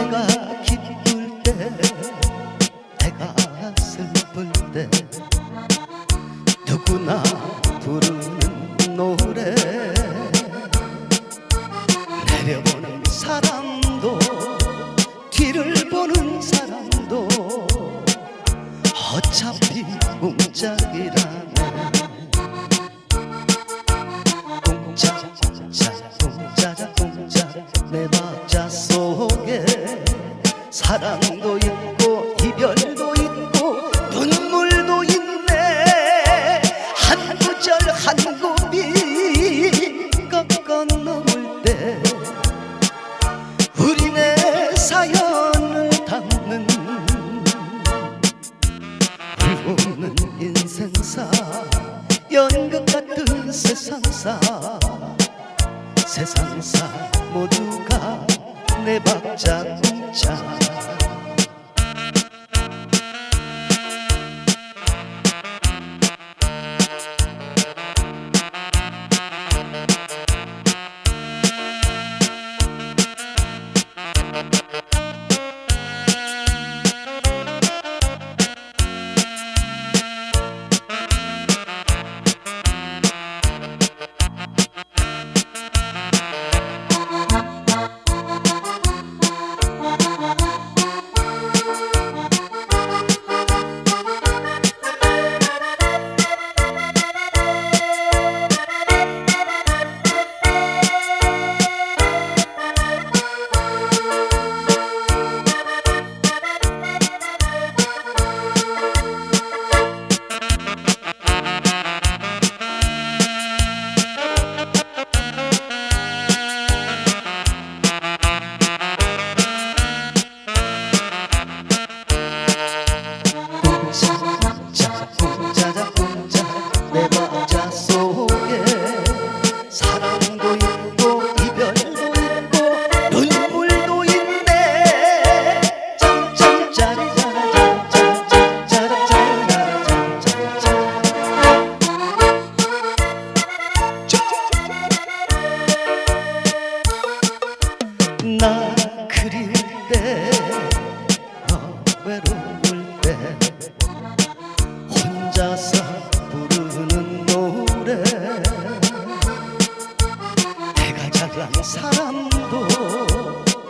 내가 기쁠 때 내가 슬플 때 누구나 부르는 노래. 연극 같은 세상사. 세상사 모두가 내 박자 자자 내 박자 속에 사랑도 있고 이별도 있고 눈물도 있네. 나 그릴 때 어, 외로울 때 노래 내가 잘난 사람도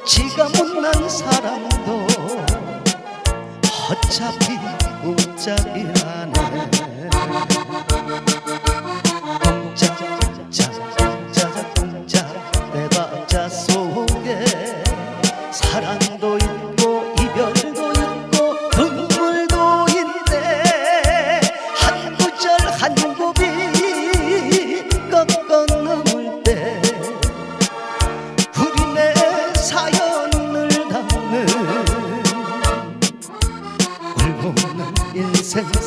지가 못난 사람도 어차피 공짝이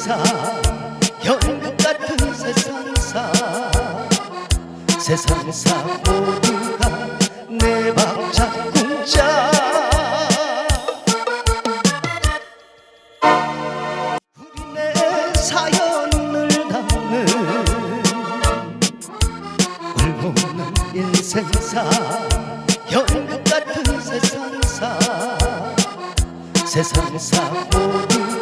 인생사 연극 같은 세상사. 세상사 모두가 내 공짜 우리네 같은 세상사. 세상사 모두